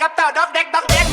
กับเต่าด็อกเด็กด็อกเด็ก